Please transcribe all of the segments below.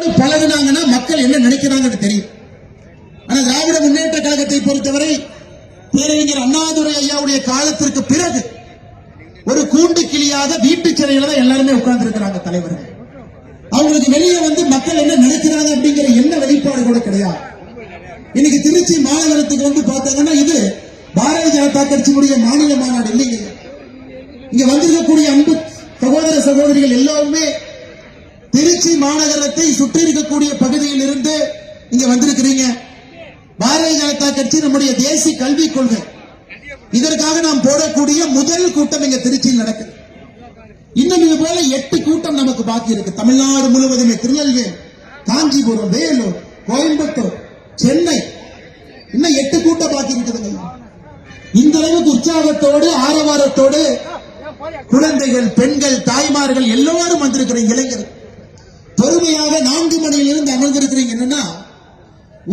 பழகினாங்கன்னா மக்கள் என்ன நினைக்கிறாங்கன்னு தெரியும். ஆனா திராவிட முன்னேற்ற கழகத்தை பொறுத்தவரை பேரறிஞர் அண்ணாதுரை ஐயாவுடைய காலத்திற்கு பிறகு ஒரு கூண்டு கிளியாக வீட்டு சிறையில தான் எல்லாருமே உட்கார்ந்து இருக்கிறாங்க தலைவர்கள். அவங்களுக்கு வெளியே வந்து மக்கள் என்ன நினைக்கிறாங்க அப்படிங்கிற என்ன வெளிப்பாடு கூட கிடையாது. இன்னைக்கு திருச்சி மாநகரத்துக்கு வந்து பார்த்தாங்கன்னா இது பாரதிய ஜனதா கட்சியினுடைய மாநில மாநாடு இல்லைங்க. இங்க வந்திருக்கக்கூடிய அன்பு சகோதர சகோதரிகள் எல்லாருமே திருச்சி மாநகரத்தை சுற்றி இருக்கக்கூடிய பகுதியில் இருந்து இங்க வந்திருக்கிறீங்க. பாரதிய ஜனதா கட்சி நம்முடைய தேசிய கல்விக் கொள்கை. இதற்காக நாம் போடக்கூடிய முதல் கூட்டம் இங்க திருச்சியில் நடக்குது. இன்னும் இது போல எட்டு கூட்டம் நமக்கு பாக்கி இருக்கு. தமிழ்நாடு முழுவதுமே திருநெல்வேலி காஞ்சிபுரம் வேலூர் கோயம்புத்தூர் சென்னை. இன்னும் எட்டு கூட்டம் பாக்கி இருக்குதுங்க இந்த அளவுக்கு உற்சாகத்தோடு ஆரவாரத்தோடு குழந்தைகள் பெண்கள் தாய்மார்கள் எல்லோரும் வந்திருக்கிற இளைஞர்கள். பொறுமையாக நான்கு மணியிலிருந்து அமர்ந்திருக்கிறீங்க. என்னன்னா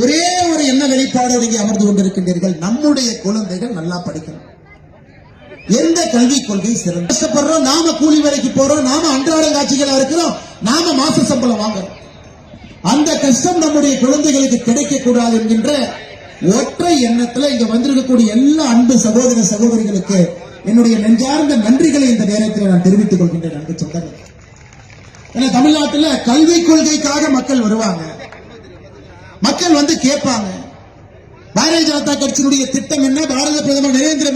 ஒரே ஒரு என்ன வெளிப்பாடு நீங்க அமர்ந்து கொண்டிருக்கின்றீர்கள். நம்முடைய குழந்தைகள் நல்லா படிக்கணும். எந்த கல்வி கொள்கை சிறந்த? கஷ்டப்படுறோம் நாம கூலி வேலைக்கு போறோம் நாம அன்றாட காட்சிகளா இருக்கிறோம் நாம மாச சம்பளம் வாங்குறோம். அந்த கஷ்டம் நம்முடைய குழந்தைகளுக்கு கிடைக்க கூடாது என்கின்ற ஒற்றை எண்ணத்துல இங்க வந்திருக்கக்கூடிய எல்லா அன்பு சகோதர சகோதரிகளுக்கு என்னுடைய நெஞ்சார்ந்த நன்றிகளை இந்த நேரத்தில் நான் தெரிவித்துக் கொள்கின்றேன் அன்பு சொந்தங்கள். ஏன்னா தமிழ்நாட்டுல கல்விக் கொள்கைக்காக மக்கள் வருவாங்க. மக்கள் வந்து கேட்பாங்க. பாரதிய ஜனதா கட்சியினுடைய திட்டம் என்ன? பாரத பிரதமர் நரேந்திர